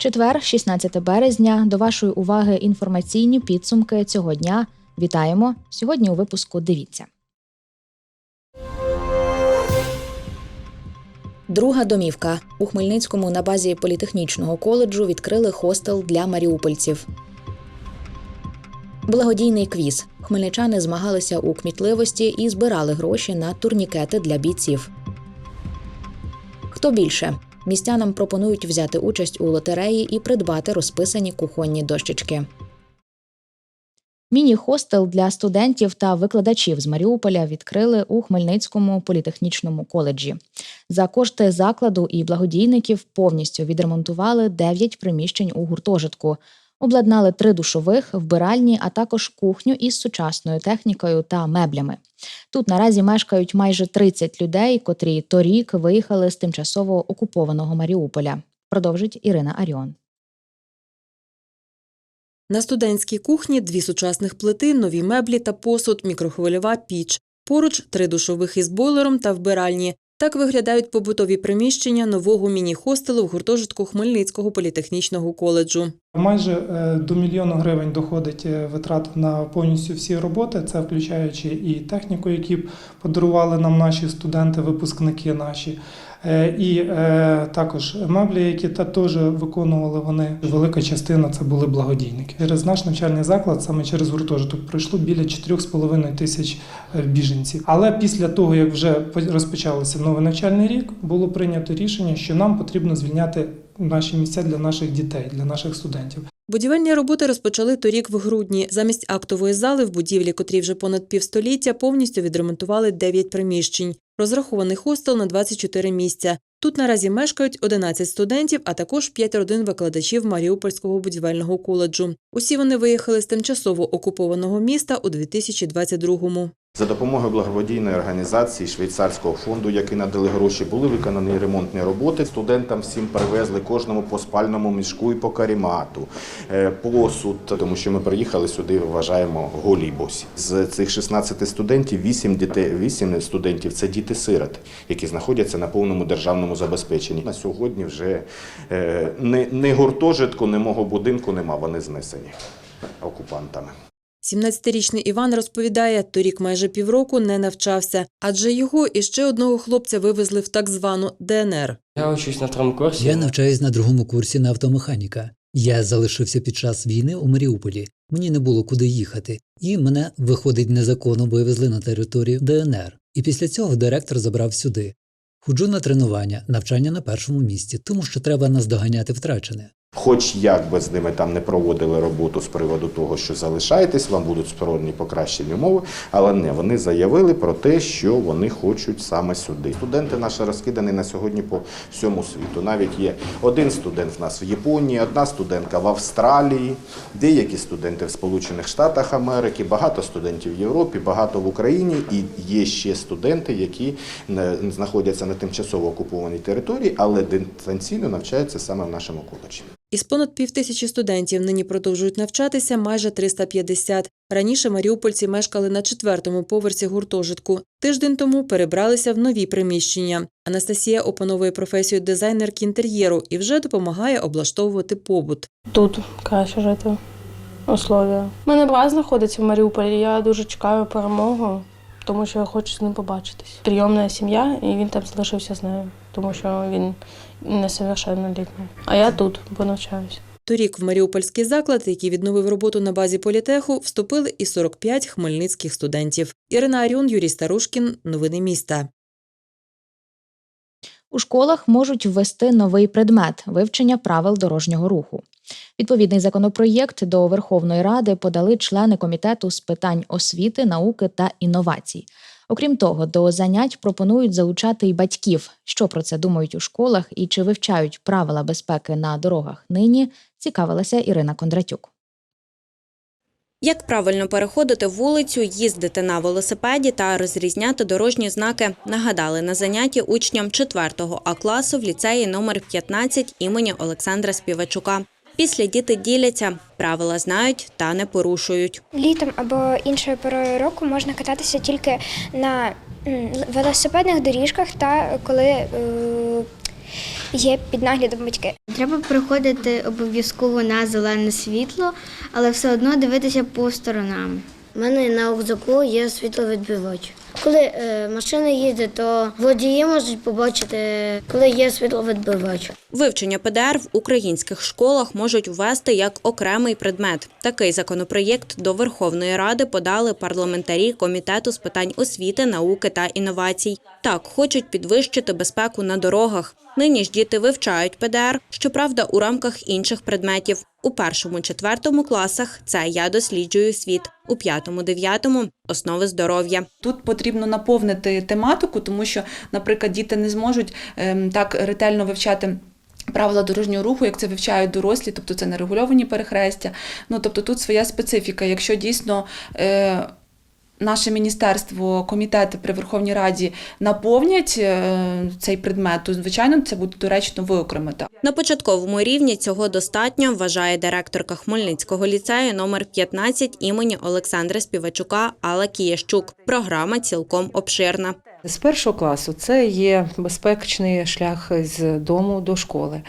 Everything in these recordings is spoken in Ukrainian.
Четвер, 16 березня. До вашої уваги інформаційні підсумки цього дня. Вітаємо! Сьогодні у випуску дивіться. Друга домівка у Хмельницькому на базі політехнічного коледжу відкрили хостел для маріупольців. Благодійний квіз. Хмельничани змагалися у кмітливості і збирали гроші на турнікети для бійців. Хто більше? Містянам пропонують взяти участь у лотереї і придбати розписані кухонні дощечки. Міні-хостел для студентів та викладачів з Маріуполя відкрили у Хмельницькому політехнічному коледжі. За кошти закладу і благодійників повністю відремонтували 9 приміщень у гуртожитку, обладнали три душових, вбиральні, а також кухню із сучасною технікою та меблями. Тут наразі мешкають майже 30 людей, котрі торік виїхали з тимчасово окупованого Маріуполя. Продовжить Ірина Аріон. На студентській кухні дві сучасних плити, нові меблі та посуд, мікрохвильова піч. Поруч три душових із бойлером та вбиральні. Так виглядають побутові приміщення нового міні-хостелу в гуртожитку Хмельницького політехнічного коледжу. Майже е, до мільйона гривень доходить е, витрат на повністю всі роботи, це включаючи і техніку, які подарували нам наші студенти, випускники наші, і е, також меблі, які та теж виконували вони. Велика частина це були благодійники. Через наш навчальний заклад, саме через гуртожиток, пройшло біля 4,5 тисяч е, біженців. Але після того, як вже розпочався новий навчальний рік, було прийнято рішення, що нам потрібно звільняти наші місця для наших дітей, для наших студентів. Будівельні роботи розпочали торік в грудні. Замість актової зали в будівлі, котрій вже понад півстоліття, повністю відремонтували 9 приміщень. Розрахований хостел на 24 місця. Тут наразі мешкають 11 студентів, а також 5 родин викладачів Маріупольського будівельного коледжу. Усі вони виїхали з тимчасово окупованого міста у 2022-му. За допомогою благодійної організації швейцарського фонду, які надали гроші, були виконані ремонтні роботи. Студентам всім привезли кожному по спальному мішку і по карімату, е, посуд, тому що ми приїхали сюди, вважаємо, голі босі. З цих 16 студентів 8 дітей, 8 студентів це діти-сироти, які знаходяться на повному державному забезпеченні. На сьогодні вже е, ні, ні гуртожитку, ні мого будинку нема. Вони знесені окупантами. 17-річний Іван розповідає, торік майже півроку не навчався, адже його і ще одного хлопця вивезли в так звану ДНР. Я учусь на второму курсі. Я навчаюсь на другому курсі на автомеханіка. Я залишився під час війни у Маріуполі. Мені не було куди їхати, і мене, виходить, незаконно вивезли на територію ДНР. І після цього директор забрав сюди. Ходжу на тренування, навчання на першому місці, тому що треба наздоганяти втрачене. Хоч як би з ними там не проводили роботу з приводу того, що залишаєтесь, вам будуть спородні покращені умови, але не вони заявили про те, що вони хочуть саме сюди. Студенти наші розкидані на сьогодні по всьому світу. Навіть є один студент в нас в Японії, одна студентка в Австралії, деякі студенти в Сполучених Штатах Америки, багато студентів в Європі, багато в Україні, і є ще студенти, які не- знаходяться на тимчасово окупованій території, але дистанційно навчаються саме в нашому коледжі. Із понад півтисячі студентів нині продовжують навчатися майже 350. Раніше маріупольці мешкали на четвертому поверсі гуртожитку. Тиждень тому перебралися в нові приміщення. Анастасія опановує професію дизайнерки інтер'єру і вже допомагає облаштовувати побут. Тут краще жити. Условія. У мене брат знаходиться в Маріуполі. Я дуже чекаю перемогу, тому що я хочу з ним побачитись. Прийомна сім'я, і він там залишився з нею, тому що він несовершеннолітній. А я тут, бо навчаюся. Торік в Маріупольський заклад, який відновив роботу на базі політеху, вступили і 45 хмельницьких студентів. Ірина Аріон, Юрій Старушкін. Новини міста. У школах можуть ввести новий предмет вивчення правил дорожнього руху. Відповідний законопроєкт до Верховної Ради подали члени комітету з питань освіти, науки та інновацій. Окрім того, до занять пропонують залучати й батьків. Що про це думають у школах і чи вивчають правила безпеки на дорогах нині, цікавилася Ірина Кондратюк. Як правильно переходити вулицю, їздити на велосипеді та розрізняти дорожні знаки, нагадали на занятті учням 4 А класу в ліцеї номер 15 імені Олександра Співачука. Після діти діляться, правила знають та не порушують. Літом або іншою порою року можна кататися тільки на велосипедних доріжках та коли е, є під наглядом батьки. Треба приходити обов'язково на зелене світло, але все одно дивитися по сторонам. У мене на рюкзаку є світловідбивач. Коли е, машина їде, то водії можуть побачити, коли є світловідбивач. Вивчення ПДР в українських школах можуть ввести як окремий предмет. Такий законопроєкт до Верховної Ради подали парламентарі Комітету з питань освіти, науки та інновацій. Так, хочуть підвищити безпеку на дорогах. Нині ж діти вивчають ПДР, щоправда, у рамках інших предметів. У першому-четвертому класах це я досліджую світ, у п'ятому-дев'ятому основи здоров'я. Тут потрібно наповнити тематику, тому що, наприклад, діти не зможуть ем, так ретельно вивчати. Правила дорожнього руху, як це вивчають дорослі, тобто це нерегульовані перехрестя. Ну тобто тут своя специфіка. Якщо дійсно е, наше міністерство, комітети при Верховній Раді наповнять е, цей предмет, то звичайно це буде доречно виокремити. На початковому рівні цього достатньо, вважає директорка Хмельницького ліцею номер 15 імені Олександра Співачука Алла Кіящук. Програма цілком обширна. З першого класу це є безпечний шлях з дому до школи,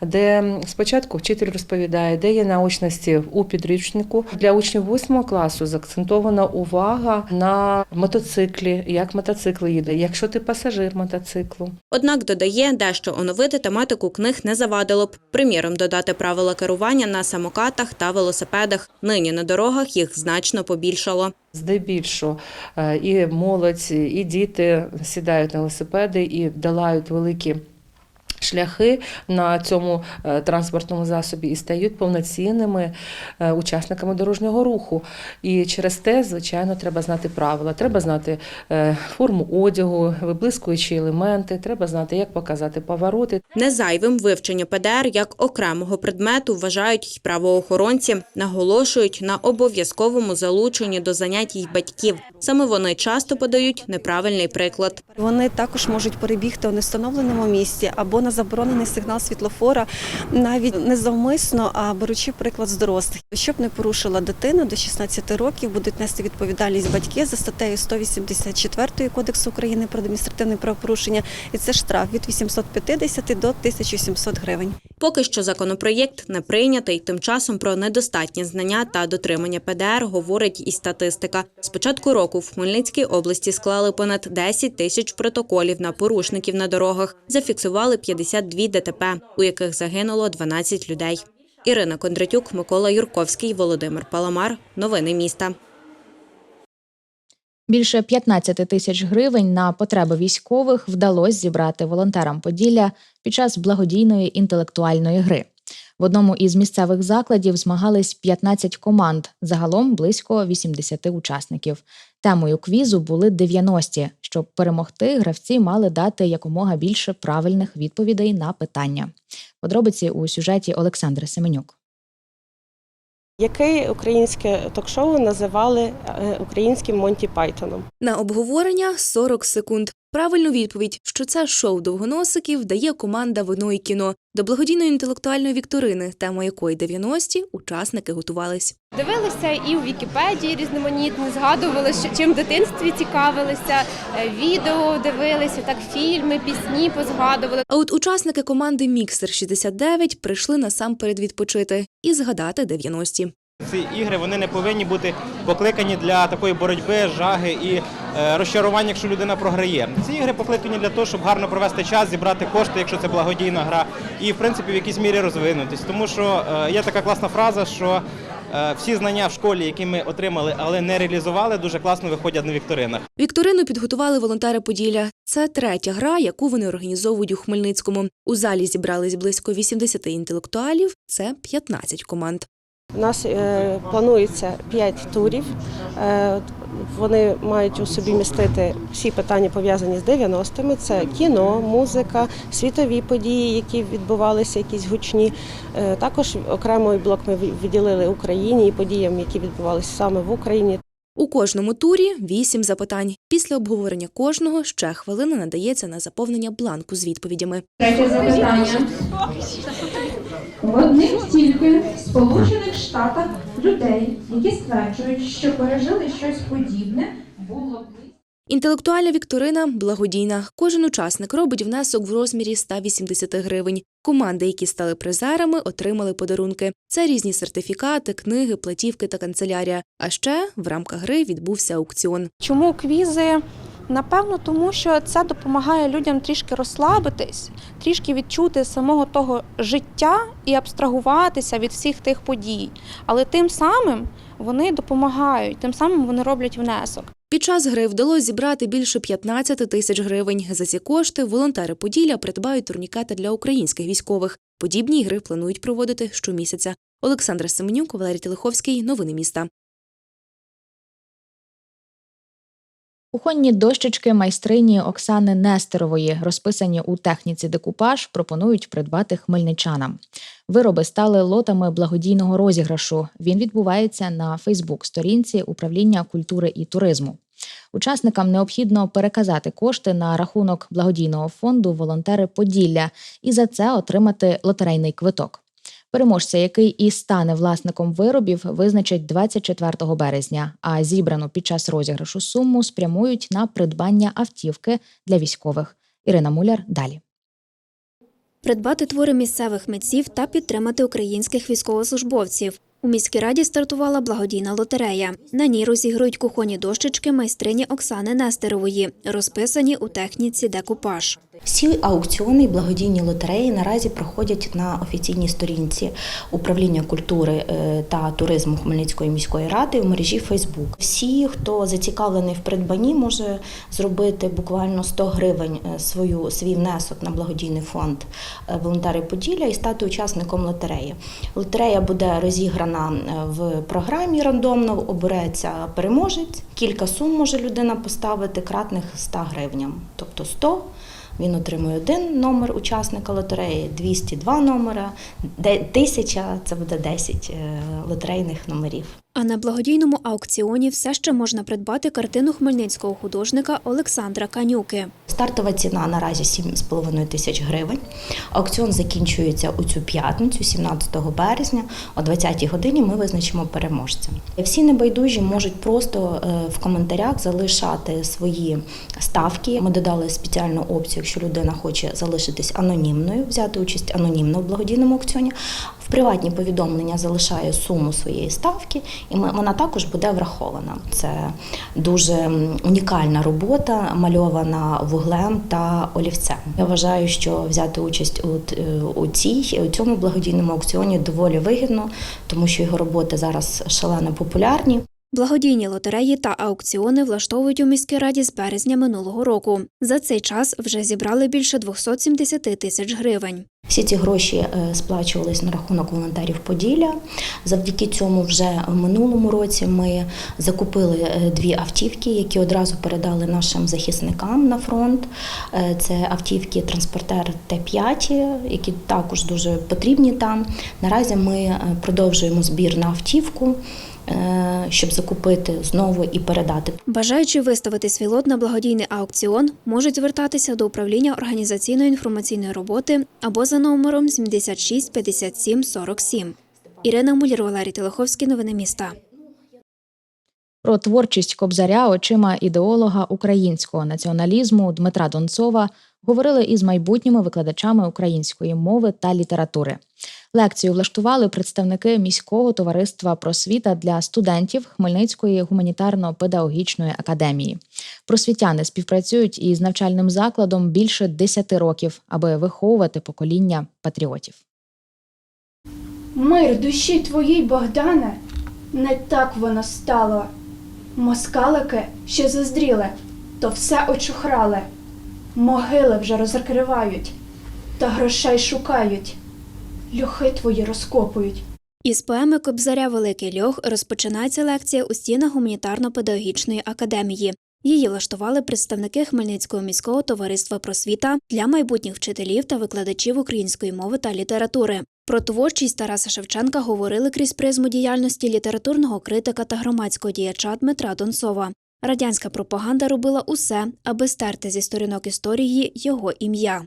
де спочатку вчитель розповідає, де є наочності у підручнику. Для учнів восьмого класу заакцентована увага на мотоциклі, як мотоцикл їде, якщо ти пасажир мотоциклу. Однак додає, дещо оновити тематику книг не завадило б. Приміром, додати правила керування на самокатах та велосипедах. Нині на дорогах їх значно побільшало. Здебільшого е, і молодь, і діти сідають на велосипеди і долають великі. Шляхи на цьому е, транспортному засобі і стають повноцінними е, учасниками дорожнього руху. І через те, звичайно, треба знати правила. Треба знати е, форму одягу, виблискуючі елементи, треба знати, як показати повороти. Незайвим вивчення ПДР як окремого предмету вважають й правоохоронці, наголошують на обов'язковому залученні до занять й батьків. Саме вони часто подають неправильний приклад. Вони також можуть перебігти у нестановленому місці або на заборонений сигнал світлофора, навіть не завмисно, а беручи приклад з дорослих. Щоб не порушила дитина до 16 років, будуть нести відповідальність батьки за статтею 184 Кодексу України про адміністративне правопорушення, і це штраф від 850 до 1700 гривень. Поки що законопроєкт не прийнятий. Тим часом про недостатні знання та дотримання ПДР говорить і статистика. З початку року в Хмельницькій області склали понад 10 тисяч протоколів на порушників на дорогах. Зафіксували 52 ДТП, у яких загинуло 12 людей. Ірина Кондратюк, Микола Юрковський, Володимир Паламар. Новини міста. Більше 15 тисяч гривень на потреби військових вдалося зібрати волонтерам Поділля під час благодійної інтелектуальної гри. В одному із місцевих закладів змагались 15 команд, загалом близько 80 учасників. Темою квізу були 90. Щоб перемогти, гравці мали дати якомога більше правильних відповідей на питання. Подробиці у сюжеті Олександри Семенюк. Яке українське ток-шоу називали е, українським Монті Пайтоном? На обговорення 40 секунд. Правильну відповідь, що це шоу довгоносиків, дає команда «Вино і кіно до благодійної інтелектуальної вікторини, тема якої 90-ті учасники готувались. Дивилися і у Вікіпедії різноманітно, згадували, що чим в дитинстві цікавилися, е, відео дивилися, так фільми, пісні позгадували. А от учасники команди Міксер 69 прийшли насамперед відпочити і згадати 90-ті. Ці ігри вони не повинні бути покликані для такої боротьби, жаги і е, розчарування, якщо людина програє. Ці ігри покликані для того, щоб гарно провести час, зібрати кошти, якщо це благодійна гра, і в принципі в якійсь мірі розвинутись. Тому що е, є така класна фраза, що е, всі знання в школі, які ми отримали, але не реалізували, дуже класно виходять на вікторинах. Вікторину підготували волонтери Поділля. Це третя гра, яку вони організовують у Хмельницькому. У залі зібрались близько 80 інтелектуалів. Це 15 команд. У нас е, планується 5 турів. Е, Вони мають у собі містити всі питання пов'язані з 90-ми. Це кіно, музика, світові події, які відбувалися, якісь гучні. Е, Також окремий блок ми відділили Україні і подіям, які відбувалися саме в Україні. У кожному турі вісім запитань. Після обговорення кожного ще хвилина надається на заповнення бланку з відповідями. Третє запитання. В одних тільки Сполучених Штатах людей, які стверджують, що пережили щось подібне, було. Інтелектуальна вікторина благодійна. Кожен учасник робить внесок в розмірі 180 гривень. Команди, які стали призерами, отримали подарунки. Це різні сертифікати, книги, платівки та канцелярія. А ще в рамках гри відбувся аукціон. Чому квізи? Напевно, тому що це допомагає людям трішки розслабитись, трішки відчути самого того життя і абстрагуватися від всіх тих подій. Але тим самим вони допомагають, тим самим вони роблять внесок. Під час гри вдалося зібрати більше 15 тисяч гривень. За ці кошти волонтери Поділля придбають турнікети для українських військових. Подібні ігри планують проводити щомісяця. Олександра Семенюк, Валерій Телеховський. Новини міста. Кухонні дощечки майстрині Оксани Нестерової, розписані у техніці декупаж, пропонують придбати хмельничанам. Вироби стали лотами благодійного розіграшу. Він відбувається на Фейсбук-сторінці управління культури і туризму. Учасникам необхідно переказати кошти на рахунок благодійного фонду Волонтери Поділля і за це отримати лотерейний квиток. Переможця, який і стане власником виробів, визначать 24 березня. А зібрану під час розіграшу суму спрямують на придбання автівки для військових. Ірина Муляр далі. придбати твори місцевих митців та підтримати українських військовослужбовців. У міській раді стартувала благодійна лотерея. На ній розігрують кухонні дощечки майстрині Оксани Нестерової, розписані у техніці декупаж. Всі аукціони і благодійні лотереї наразі проходять на офіційній сторінці управління культури е, та туризму Хмельницької міської ради в мережі Фейсбук. Всі, хто зацікавлений в придбанні, може зробити буквально 100 гривень е, свою свій внесок на благодійний фонд е, волонтери Поділля і стати учасником лотереї. Лотерея буде розіграна в програмі рандомно, обереться переможець. Кілька сум може людина поставити кратних 100 гривням, тобто 100 він отримує один номер учасника лотереї, 202 номера, де- 1000 – це буде 10 е, лотерейних номерів. А на благодійному аукціоні все ще можна придбати картину хмельницького художника Олександра Канюки. Стартова ціна наразі 7,5 тисяч гривень. Аукціон закінчується у цю п'ятницю, 17 березня. О 20 годині ми визначимо переможця. Всі небайдужі можуть просто е, в коментарях залишати свої ставки. Ми додали спеціальну опцію, якщо людина хоче залишитись анонімною, взяти участь анонімно в благодійному аукціоні. В приватні повідомлення залишає суму своєї ставки, і ми- вона також буде врахована. Це дуже унікальна робота, мальована вуглем та олівцем. Я вважаю, що взяти участь е, у цій у цьому благодійному аукціоні доволі вигідно, тому що його роботи зараз шалено популярні. Благодійні лотереї та аукціони влаштовують у міській раді з березня минулого року. За цей час вже зібрали більше 270 тисяч гривень. Всі ці гроші е, сплачувались на рахунок волонтерів Поділля. Завдяки цьому вже в минулому році ми закупили е, дві автівки, які одразу передали нашим захисникам на фронт. Е, Це автівки транспортер Т-5, які також дуже потрібні там. Наразі ми продовжуємо збір на автівку, щоб закупити знову і передати. Бажаючи виставити свій лот на благодійний аукціон, можуть звертатися до управління організаційної інформаційної роботи або за номером 76 57 47. Ірина Муляр, Валерій Телеховський. Новини міста. Про творчість Кобзаря очима ідеолога українського націоналізму Дмитра Донцова говорили із майбутніми викладачами української мови та літератури. Лекцію влаштували представники міського товариства просвіта для студентів Хмельницької гуманітарно-педагогічної академії. Просвітяни співпрацюють із навчальним закладом більше 10 років, аби виховувати покоління патріотів. Мир душі твоїй, Богдане, не так воно стало. Москалики, що заздріли, то все очухрали. Могили вже розкривають, та грошей шукають. Люхи твої розкопують. Із поеми Кобзаря Великий льох розпочинається лекція у стінах гуманітарно-педагогічної академії. Її влаштували представники Хмельницького міського товариства просвіта для майбутніх вчителів та викладачів української мови та літератури. Про творчість Тараса Шевченка говорили крізь призму діяльності літературного критика та громадського діяча Дмитра Донцова. Радянська пропаганда робила усе, аби стерти зі сторінок історії його ім'я.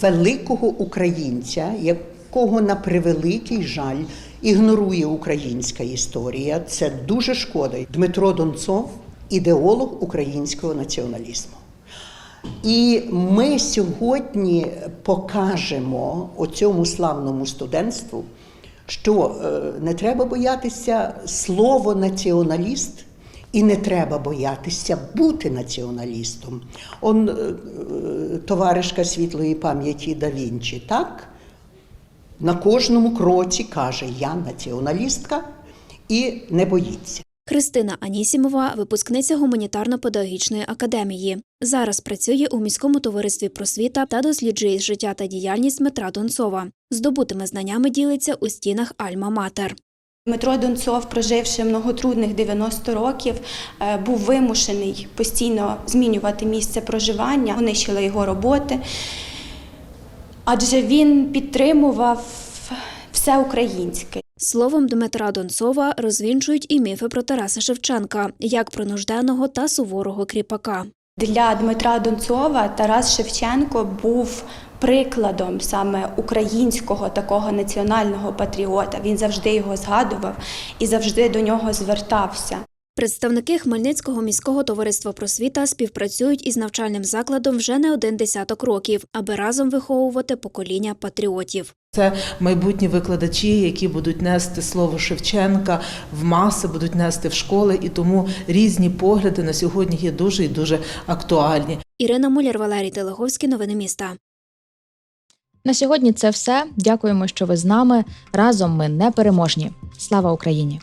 великого українця, якого на превеликий жаль ігнорує українська історія. Це дуже шкода. Дмитро Донцов ідеолог українського націоналізму. І ми сьогодні покажемо оцьому славному студентству, що е, не треба боятися слово націоналіст. І не треба боятися бути націоналістом. Он е, товаришка світлої пам'яті да Вінчі, так? На кожному кроці каже: Я націоналістка і не боїться. Христина Анісімова, випускниця гуманітарно-педагогічної академії. Зараз працює у міському товаристві просвіта та досліджує життя та діяльність Дмитра Донцова. Здобутими знаннями ділиться у стінах Альма-Матер. Дмитро Донцов, проживши многотрудних 90 років, е, був вимушений постійно змінювати місце проживання, нищили його роботи, адже він підтримував все українське. Словом Дмитра Донцова розвінчують і міфи про Тараса Шевченка, як про нужденного та суворого кріпака. Для Дмитра Донцова Тарас Шевченко був прикладом саме українського такого національного патріота. Він завжди його згадував і завжди до нього звертався. Представники Хмельницького міського товариства просвіта співпрацюють із навчальним закладом вже не один десяток років, аби разом виховувати покоління патріотів. Це майбутні викладачі, які будуть нести слово Шевченка в маси, будуть нести в школи, і тому різні погляди на сьогодні є дуже і дуже актуальні. Ірина Муляр, Валерій Телеговський. Новини міста. На сьогодні це все. Дякуємо, що ви з нами. Разом ми непереможні. Слава Україні!